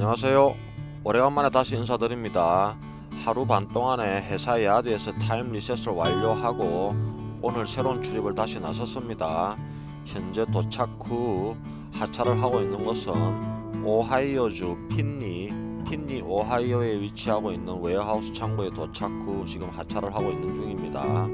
안녕하세요. 오래간만에 다시 인사드립니다. 하루 반 동안에 회사 야드에서 타임 리셋을 완료하고 오늘 새로운 출입을 다시 나섰습니다. 현재 도착 후 하차를 하고 있는 곳은 오하이오주 핀니, 핀니 오하이오에 위치하고 있는 웨어하우스 창고에 도착 후 지금 하차를 하고 있는 중입니다.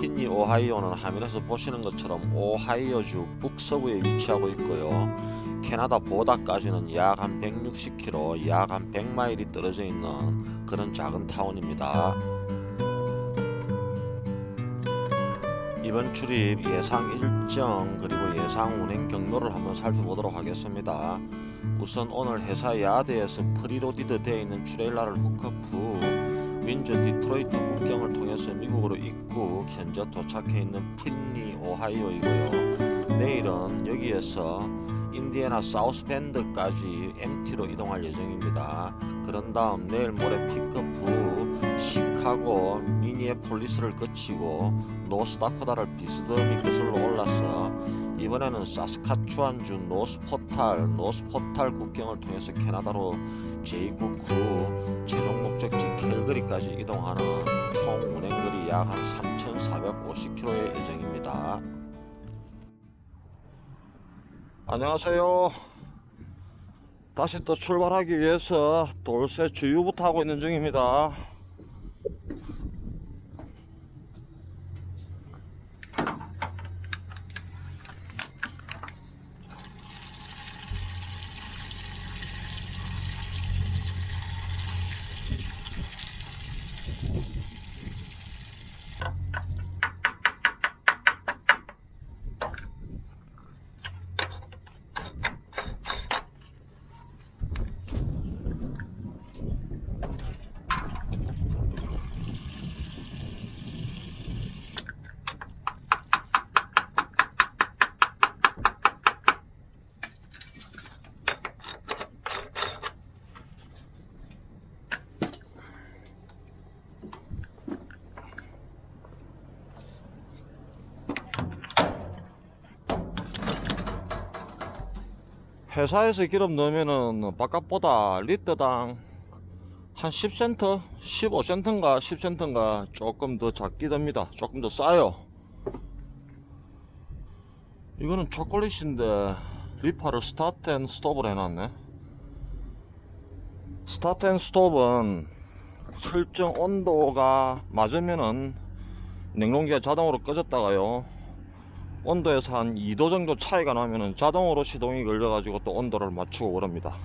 핀니 오하이오는 화면에서 보시는 것처럼 오하이오주 북서부에 위치하고 있고요. 캐나다 보다까지는 약 한 160km, 약 한 100마일이 떨어져 있는 그런 작은 타운입니다. 이번 출입 예상 일정 그리고 예상 운행 경로를 한번 살펴보도록 하겠습니다. 우선 오늘 회사 야드에서 프리로디드 되어 있는 트레일러를 훅업 후 윈저 디트로이트 국경을 통해서 미국으로 입국 현재 도착해 있는 핀니 오하이오이고요. 내일은 여기에서 인디애나 사우스밴드까지 MT로 이동할 예정입니다. 그런 다음 내일 모레 픽업 후 시카고 미니애폴리스를 거치고 노스다코다를 비스듬히 거슬러 올라서 이번에는 사스카추안주 노스포탈 노스포탈 국경을 통해서 캐나다로 재입국 후 최종 목적지 캘거리까지 이동하는 총 운행거리 약 한 3,450km의 예정입니다. 안녕하세요. 다시 또 출발하기 위해서 돌쇠 주유부터 하고 있는 중입니다. 회사에서 기름 넣으면은 바깥보다 리터당 한 10센트, 15센트인가 10센트인가 조금 더 작게 됩니다. 조금 더 싸요. 이거는 초콜릿인데 리파를 스타트 앤 스톱을 해놨네. 스타트 앤 스톱은 설정 온도가 맞으면은 냉동기가 자동으로 꺼졌다가요. 온도에서 한 2도 정도 차이가 나면은 자동으로 시동이 걸려가지고 또 온도를 맞추고 그럽니다.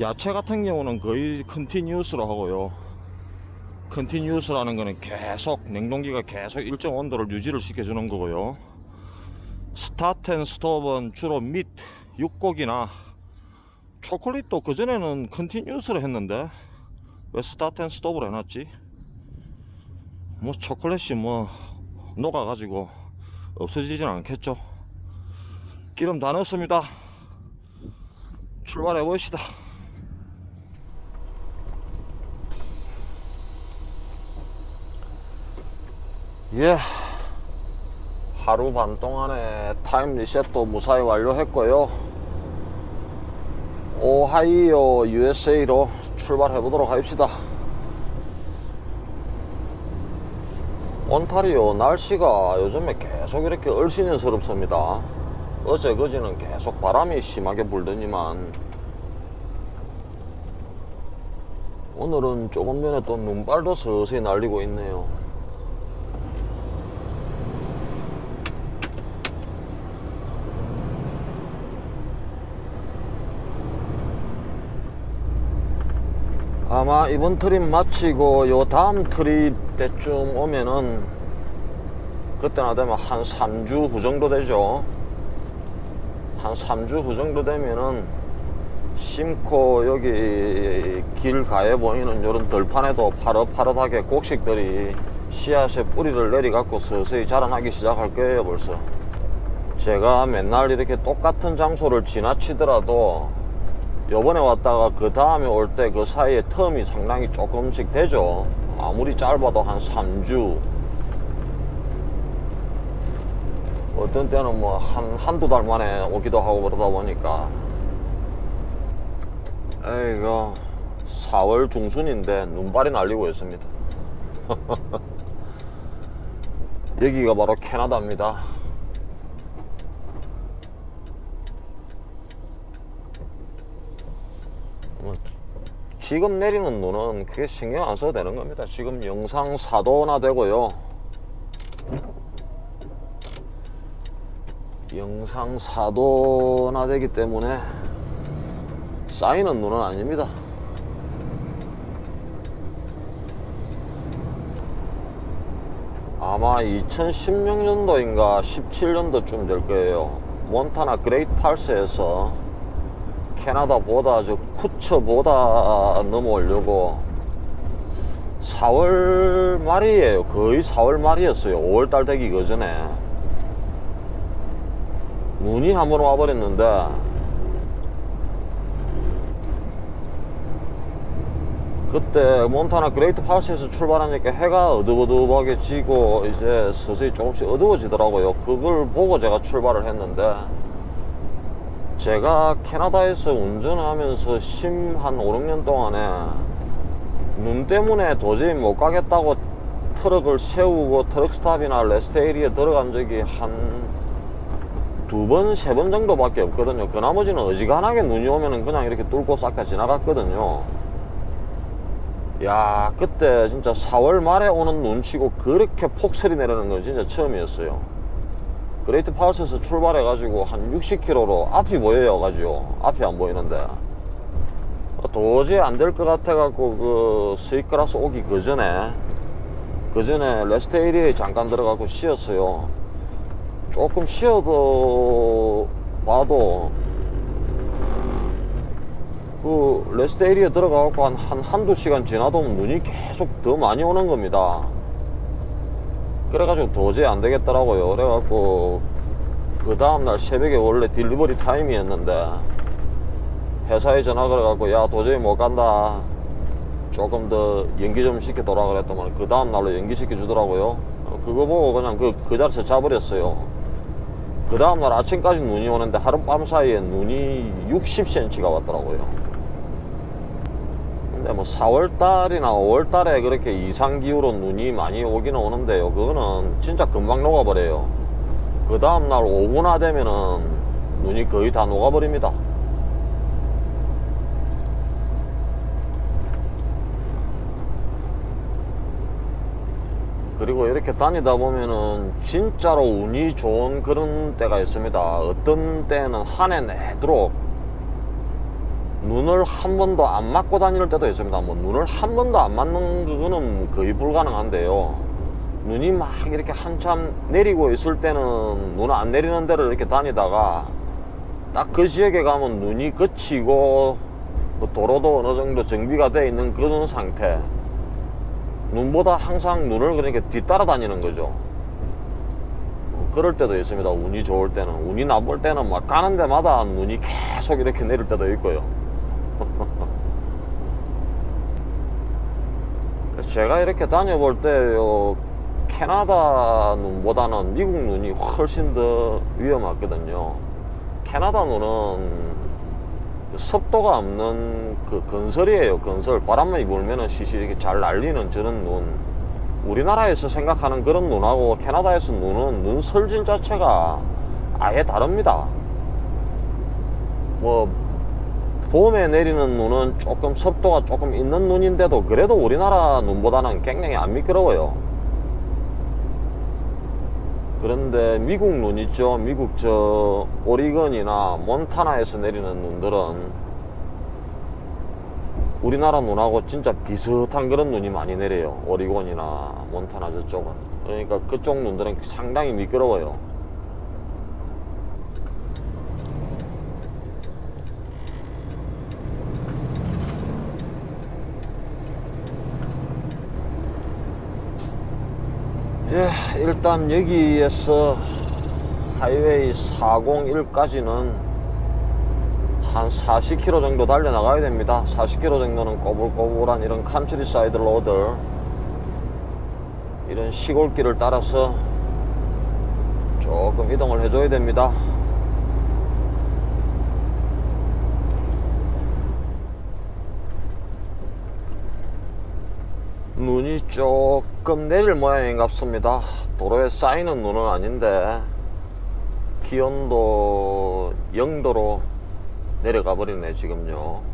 야채 같은 경우는 거의 컨티뉴스로 하고요. 컨티뉴스라는 거는 계속 냉동기가 계속 일정 온도를 유지를 시켜주는 거고요. 스타트 앤 스톱은 주로 밑 육고기나 초콜릿도 그전에는 컨티뉴스로 했는데 왜 스타트 앤 스톱을 해놨지? 뭐 초콜릿이 뭐 녹아가지고 없어지진 않겠죠. 기름 다 넣었습니다. 출발해 보시다. 예. 하루 반 동안에 타임 리셋도 무사히 완료했고요. 오하이오 USA로 출발해 보도록 합시다. 온타리오 날씨가 요즘에 계속 이렇게 얼씬해스럽습니다. 어제 그제는 계속 바람이 심하게 불더니만 오늘은 조금 전에 또 눈발도 서서히 날리고 있네요. 아마 이번 트립 마치고 요 다음 트립 때쯤 오면은 그때나 되면 한 3주 후 정도 되죠 한 3주 후 정도 되면은 심코 여기 길 가에 보이는 요런 들판에도 파릇파릇하게 곡식들이 씨앗의 뿌리를 내리갖고 서서히 자라나기 시작할 거예요 벌써 제가 맨날 이렇게 똑같은 장소를 지나치더라도 요번에 왔다가 그 다음에 올 때 그 사이에 텀이 상당히 조금씩 되죠. 아무리 짧아도 한 3주. 어떤 때는 뭐 한, 한두 달 만에 오기도 하고 그러다 보니까 에이거 4월 중순인데 눈발이 날리고 있습니다. 여기가 바로 캐나다입니다. 지금 내리는 눈은 크게 신경 안 써도 되는 겁니다. 지금 영상 4도나 되고요. 영상 4도나 되기 때문에 쌓이는 눈은 아닙니다. 아마 2016년도인가 17년도쯤 될 거예요. 몬타나 그레이트 팔스에서 캐나다보다 저 쿠 처보다 넘어오려고 4월 말이에요. 거의 4월 말이었어요. 5월 달 되기 그 전에 눈이 한 번 와버렸는데 그때 몬타나 그레이트 파스에서 출발하니까 해가 어둑어둑하게 지고 이제 서서히 조금씩 어두워지더라고요. 그걸 보고 제가 출발을 했는데 제가 캐나다에서 운전하면서 심한 5, 6년 동안에 눈 때문에 도저히 못 가겠다고 트럭을 세우고 트럭 스탑이나 레스테이리에 들어간 적이 한 두 번, 세 번 정도밖에 없거든요. 그 나머지는 어지간하게 눈이 오면은 그냥 이렇게 뚫고 싹다 지나갔거든요. 야, 그때 진짜 4월 말에 오는 눈치고 그렇게 폭설이 내리는 건 진짜 처음이었어요. 그레이트 파우스에서 출발해가지고 한 60km로 앞이 보여가지고 앞이 안 보이는데 도저히 안 될 것 같아갖고 그 스위크라스 오기 그 전에 그 전에 레스테이리에 잠깐 들어가고 쉬었어요. 조금 쉬어도 봐도 그 레스테이리에 들어가갖고 한, 한 한두 시간 지나도 눈이 계속 더 많이 오는 겁니다. 그래가지고 도저히 안 되겠더라고요. 그래갖고 그 다음날 새벽에 원래 딜리버리 타임이었는데 회사에 전화 걸어갖고 야 도저히 못 간다. 조금 더 연기 좀 시켜둬라 그랬더만 그 다음날로 연기시켜 주더라고요. 그거 보고 그냥 그, 그 자리에서 자버렸어요. 그 다음날 아침까지 눈이 오는데 하룻밤 사이에 눈이 60cm가 왔더라고요. 근데 뭐 4월달이나 5월달에 그렇게 이상기후로 눈이 많이 오기는 오는데요. 그거는 진짜 금방 녹아버려요. 그 다음날 오후나 되면은 눈이 거의 다 녹아버립니다. 그리고 이렇게 다니다 보면은 진짜로 운이 좋은 그런 때가 있습니다. 어떤 때는 한 해 내도록 눈을 한 번도 안 맞고 다닐 때도 있습니다. 뭐 눈을 한 번도 안 맞는 그거는 거의 불가능한데요. 눈이 막 이렇게 한참 내리고 있을 때는 눈 안 내리는 데를 이렇게 다니다가 딱 그 지역에 가면 눈이 그치고 그 도로도 어느 정도 정비가 돼 있는 그런 상태. 눈보다 항상 눈을 그러니까 뒤따라 다니는 거죠. 어, 그럴 때도 있습니다. 운이 좋을 때는. 운이 나쁠 때는 막 가는 데마다 눈이 계속 이렇게 내릴 때도 있고요. 그래서 제가 이렇게 다녀볼 때요, 캐나다 눈보다는 미국 눈이 훨씬 더 위험하거든요. 캐나다 눈은 습도가 없는 그 건설이에요. 건설. 바람만 불면은 시시 이렇게 잘 날리는 저런 눈. 우리나라에서 생각하는 그런 눈하고 캐나다에서 눈은 눈 설질 자체가 아예 다릅니다. 뭐 봄에 내리는 눈은 조금 습도가 조금 있는 눈인데도 그래도 우리나라 눈보다는 굉장히 안 미끄러워요. 그런데 미국 눈 있죠. 미국 저 오리건이나 몬타나에서 내리는 눈들은 우리나라 눈하고 진짜 비슷한 그런 눈이 많이 내려요. 오리곤이나 몬타나 저쪽은. 그러니까 그쪽 눈들은 상당히 미끄러워요. 일단 여기에서 하이웨이 401까지는 한 40km 정도 달려나가야 됩니다. 40km 정도는 꼬불꼬불한 이런 캄트리 사이드 로드 이런 시골길을 따라서 조금 이동을 해줘야 됩니다. 눈이 조금 내릴 모양인 같습니다. 도로에 쌓이는 눈은 아닌데 기온도 0도로 내려가 버리네 지금요.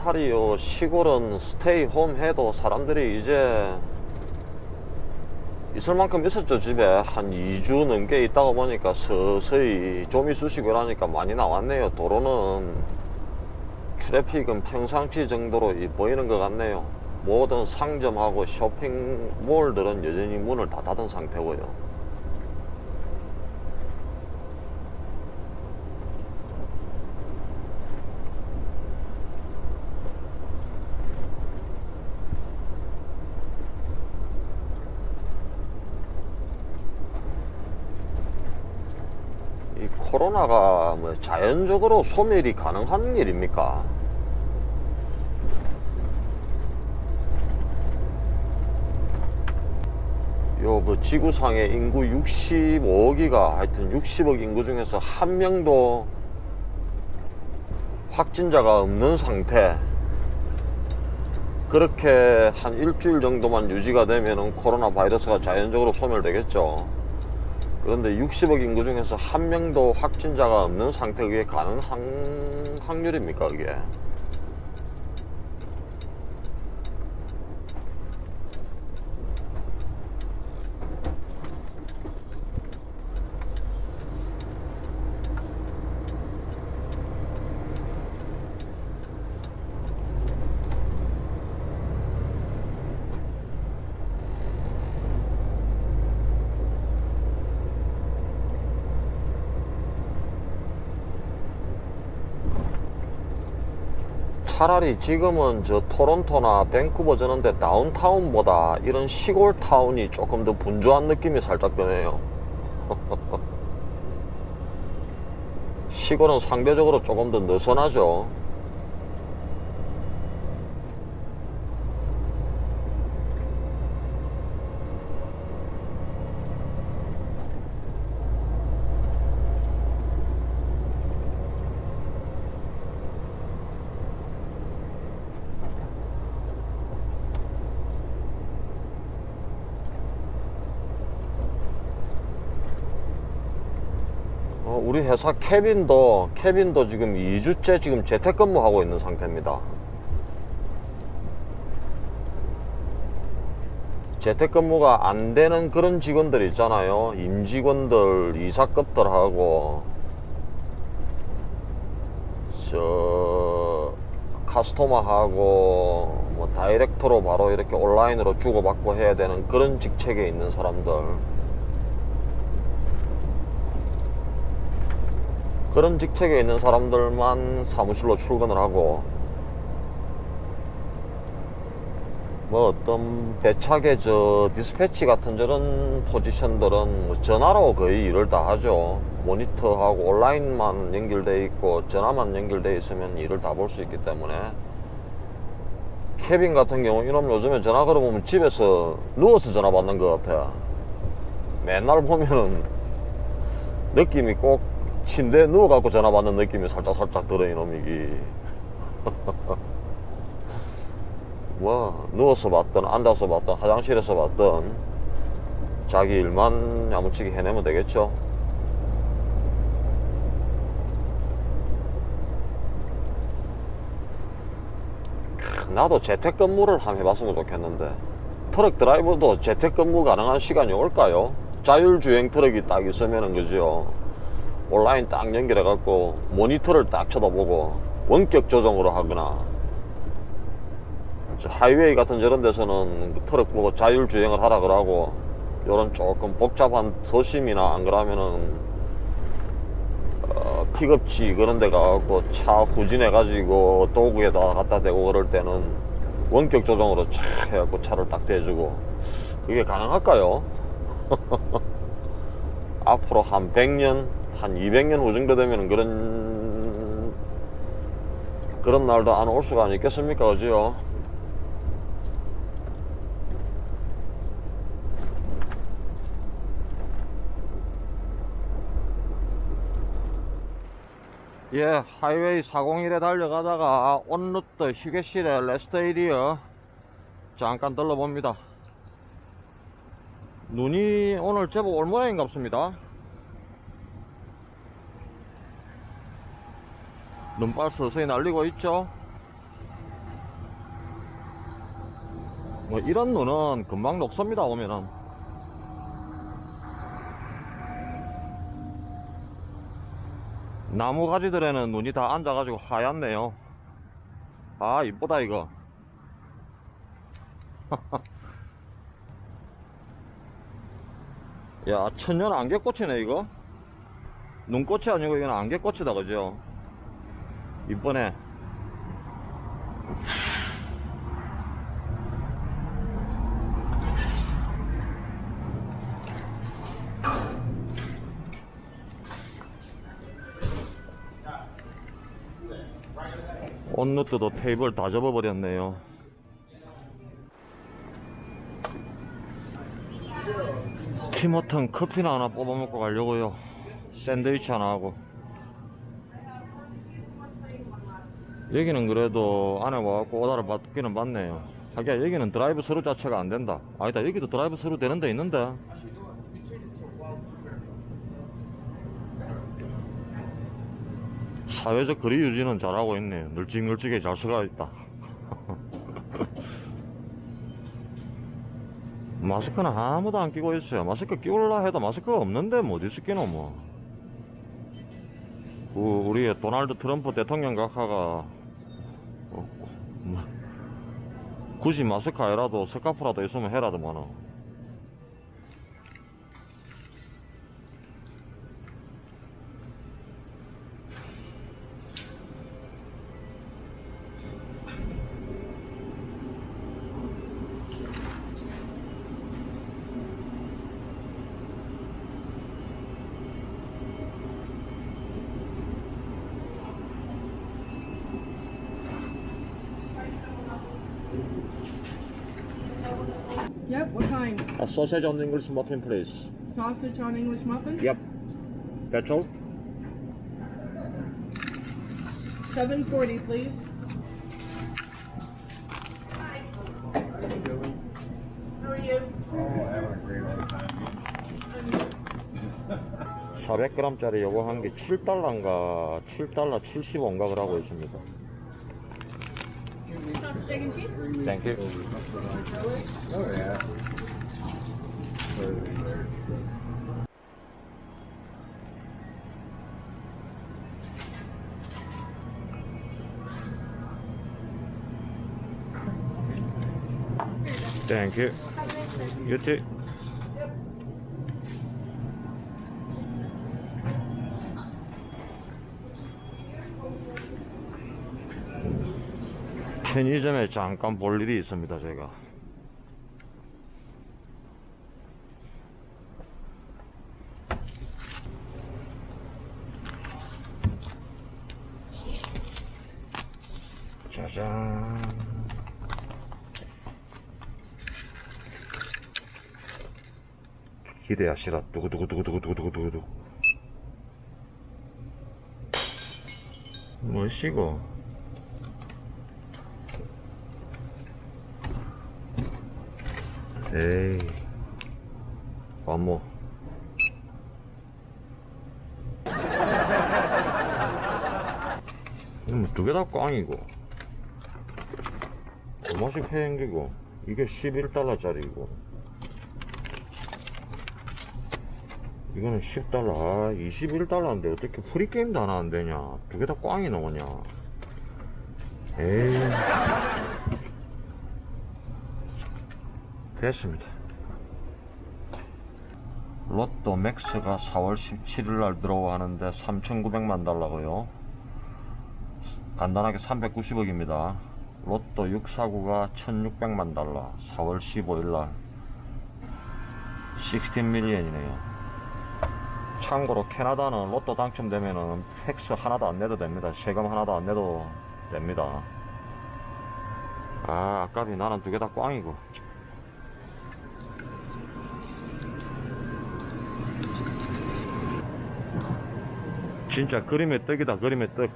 온타리오 시골은 스테이 홈 해도 사람들이 이제 있을 만큼 있었죠 집에. 한 2주 넘게 있다가 보니까 서서히 좀 있으시고 이러니까 많이 나왔네요 도로는. 트래픽은 평상시 정도로 이- 보이는 것 같네요. 모든 상점하고 쇼핑몰들은 여전히 문을 다 닫은 상태고요 이 코로나가 뭐 자연적으로 소멸이 가능한 일입니까? 요그 지구상의 인구 65억이가 하여튼 60억 인구 중에서 한 명도 확진자가 없는 상태 그렇게 한 일주일 정도만 유지가 되면은 코로나 바이러스가 자연적으로 소멸되겠죠. 그런데 60억 인구 중에서 한 명도 확진자가 없는 상태 그게 가능한 확률입니까 그게? 차라리 지금은 저 토론토나 밴쿠버 저런 데 다운타운보다 이런 시골 타운이 조금 더 분주한 느낌이 살짝 드네요. 시골은 상대적으로 조금 더 느슨하죠. 어, 우리 회사 케빈도 케빈도 지금 2주째 지금 재택근무 하고 있는 상태입니다. 재택근무가 안 되는 그런 직원들 있잖아요. 임직원들, 이사급들하고 저 카스토머하고 뭐 다이렉터로 바로 이렇게 온라인으로 주고받고 해야 되는 그런 직책에 있는 사람들 그런 직책에 있는 사람들만 사무실로 출근을 하고 뭐 어떤 배착의 저 디스패치 같은 저런 포지션들은 뭐 전화로 거의 일을 다 하죠. 모니터하고 온라인만 연결돼 있고 전화만 연결돼 있으면 일을 다 볼 수 있기 때문에. 케빈 같은 경우 이놈 요즘에 전화 걸어보면 집에서 누워서 전화 받는 것 같아 맨날 보면은 느낌이 꼭 침대에 누워갖고 전화 받는 느낌이 살짝 살짝 들어 이놈이기. 뭐 누워서 받든 앉아서 받든 화장실에서 받든 자기 일만 야무지게 해내면 되겠죠. 크, 나도 재택근무를 한번 해봤으면 좋겠는데. 트럭 드라이버도 재택근무 가능한 시간이 올까요? 자율주행 트럭이 딱 있으면은 그죠 온라인 딱 연결해 갖고 모니터를 딱 쳐다보고 원격 조정으로 하거나. 저 하이웨이 같은 저런 데서는 그 트럭 보고 자율주행을 하라 그러고 요런 조금 복잡한 도심이나 안 그러면은 어, 픽업지 그런 데 가갖고 차 후진해 가지고 도구에다 갖다 대고 그럴 때는 원격 조정으로 착 해갖고 차를 딱 대주고. 그게 가능할까요? 앞으로 한 100년, 한 200년 후 정도 되면 그런, 그런 날도 안 올 수가 있겠습니까? 그죠? 예, 하이웨이 401에 달려가다가 온루트 휴게실에 레스트 에리어 잠깐 들러봅니다. 눈이 오늘 제법 올 모양인갑습니다. 눈발 서서히 날리고 있죠. 뭐 이런 눈은 금방 녹습니다 오면은. 나무 가지들에는 눈이 다 앉아가지고 하얗네요. 아 이쁘다 이거. 야 천년 안개꽃이네 이거. 눈꽃이 아니고 이건 안개꽃이다 그죠? 이쁘네. 온누트도 테이블 다 접어버렸네요. 티모튼 커피나 하나 뽑아먹고 가려고요. 샌드위치 하나 하고. 여기는 그래도 안에 와갖고 오다를 받기는 받네요. 하기야 여기는 드라이브 스루 자체가 안 된다. 아니다 여기도 드라이브 스루 되는 데 있는데. 사회적 거리 유지는 잘하고 있네요. 널찍널찍하게 잘 서가 있다. 마스크는 아무도 안 끼고 있어요. 마스크 끼울라 해도 마스크가 없는데 뭐 어디 쓰기노 뭐. 그 우리의 도널드 트럼프 대통령 각하가 굳이 마스크 아니라도 스카프라도 있으면 해라더만은. Yep, what kind? A sausage on English muffin please. Sausage on English muffin? Yep. Petrol? 740, please. How are you? 400g짜리 요거 한게 7달러인가 7달러 75인가 그러고 있습니다. Thank you. Oh, yeah. Thank you. You too. 편의점에 잠깐 볼 일이 있습니다, 제가. 짜잔. 기대하시라. 두구두구두구두구두구두구. 뭐시고? 에이. 어머. 음, 두개 다 꽝이고. 얼마씩 회행기고. 이게 11달러짜리고. 이거는 10달러, 아, 21달러인데 어떻게 프리게임도 하나 안 되냐. 두 개 다 꽝이 나오냐. 에이. 됐습니다. 로또 맥스가 4월 17일 날 들어가는데 3,900만 달러고요. 간단하게 390억입니다. 로또 649가 1,600만 달러. 4월 15일 날 16 밀리언이네요. 참고로 캐나다는 로또 당첨되면은 텍스 하나도 안 내도 됩니다. 세금 하나도 안 내도 됩니다. 아, 아깝이 나는 두 개 다 꽝이고. 진짜 그림의 떡이다, 그림의 떡.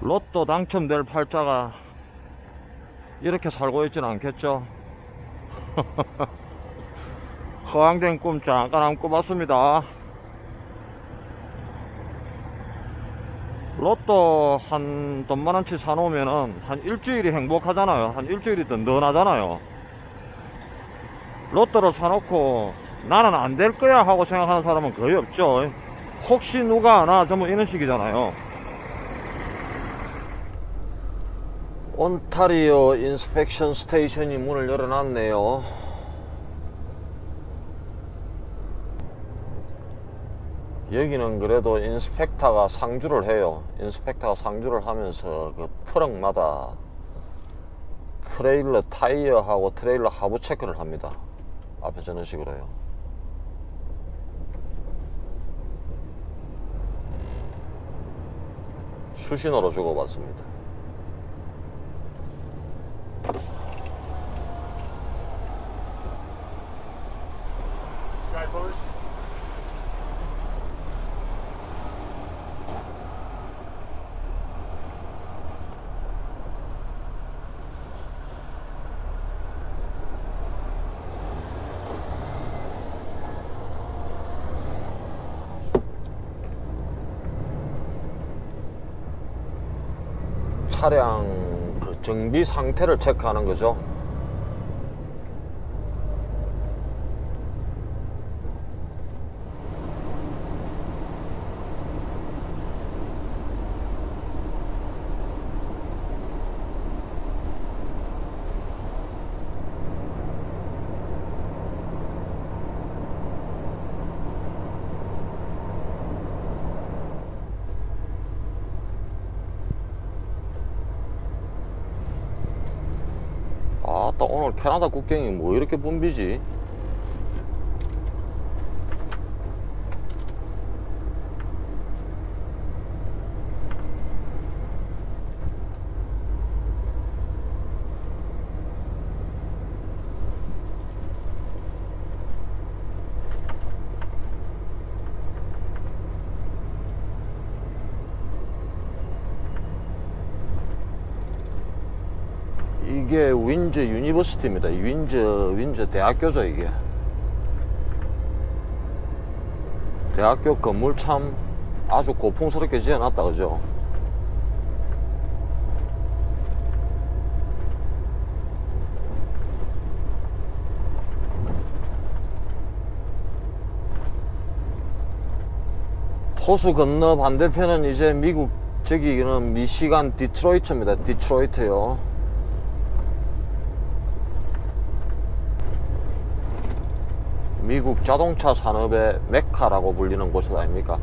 로또 당첨될 팔자가 이렇게 살고 있진 않겠죠? 허황된 꿈 잠깐 한번 꿔봤습니다. 로또 한 돈 만원치 사놓으면은 한 일주일이 행복하잖아요. 한 일주일이 든든하잖아요. 로또를 사놓고 나는 안 될 거야 하고 생각하는 사람은 거의 없죠. 혹시 누가 아나 전부 이런 식이잖아요. 온타리오 인스펙션 스테이션이 문을 열어놨네요. 여기는 그래도 인스펙터가 상주를 해요. 인스펙터가 상주를 하면서 그 트럭마다 트레일러 타이어하고 트레일러 하부 체크를 합니다. 앞에 저런 식으로요. 수신호로 주고받습니다. 차량 그 정비 상태를 체크하는 거죠. 아따 오늘 캐나다 국경이 뭐 이렇게 붐비지? 이게 윈저 유니버시티입니다. 윈저 윈저 대학교죠 이게. 대학교 건물 참 아주 고풍스럽게 지어놨다 그죠? 호수 건너 반대편은 이제 미국 저기는 미시간 디트로이트입니다. 디트로이트요. 미국 자동차 산업의 메카라고 불리는 곳이 아닙니까?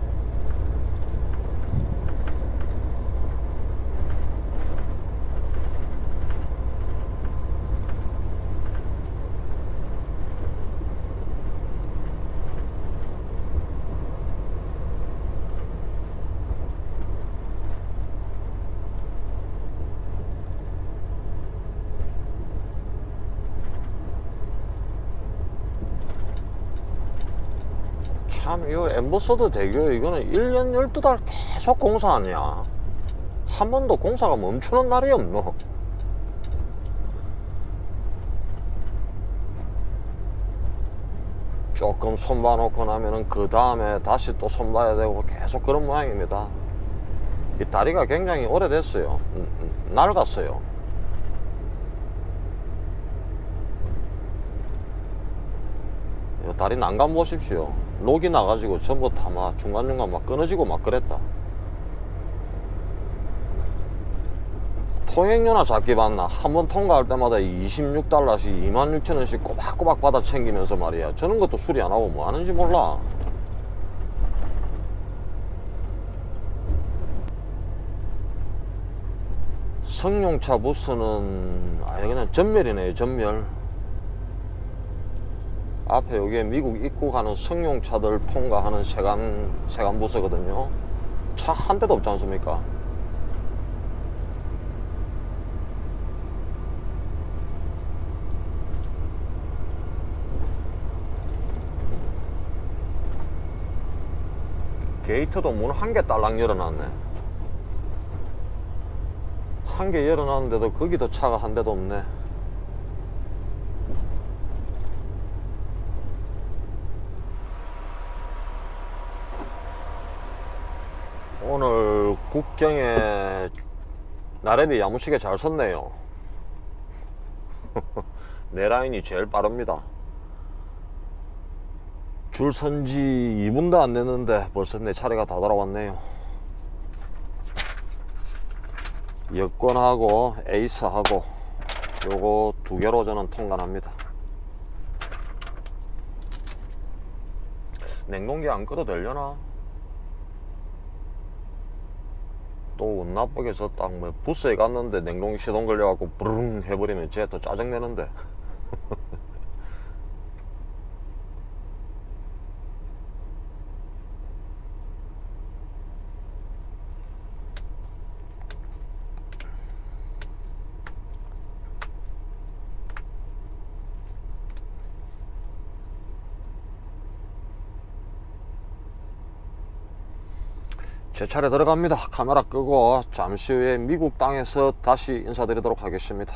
참, 이거 엠버서더 대교, 이거는 1년 12달 계속 공사 아니야. 한 번도 공사가 멈추는 날이 없노. 조금 손 봐 놓고 나면은 그 다음에 다시 또 손 봐야 되고 계속 그런 모양입니다. 이 다리가 굉장히 오래됐어요. 음, 음, 낡았어요. 이 다리 난간 보십시오. 녹이 나가지고 전부 다 막 중간중간 막 끊어지고 막 그랬다. 통행료나 잡기 봤나? 한 번 통과할 때마다 26달러씩 26,000원씩 꼬박꼬박 받아 챙기면서 말이야. 저런 것도 수리 안 하고 뭐 하는지 몰라. 승용차 부스는 아 여기는 전멸이네요 전멸 앞에 여기에 미국 입국하는 승용차들 통과하는 세관 세관 부스거든요. 차 한 대도 없지 않습니까? 게이트도 문 한 개 딸랑 열어놨네. 한 개 열어놨는데도 거기도 차가 한 대도 없네. 국경에 나래비 야무지게 잘 섰네요. 내 라인이 제일 빠릅니다. 줄 선지 2분도 안 됐는데 벌써 내 차례가 다 돌아왔네요. 여권하고 에이스하고 요거 두 개로 저는 통관합니다. 냉동기 안 끄도 되려나? 또운 나쁘게 저 딱 뭐 부스에 갔는데 냉동기 시동 걸려갖고 부릉 해버리면 쟤 또 짜증내는데 제 차례 들어갑니다. 카메라 끄고 잠시 후에 미국 땅에서 다시 인사드리도록 하겠습니다.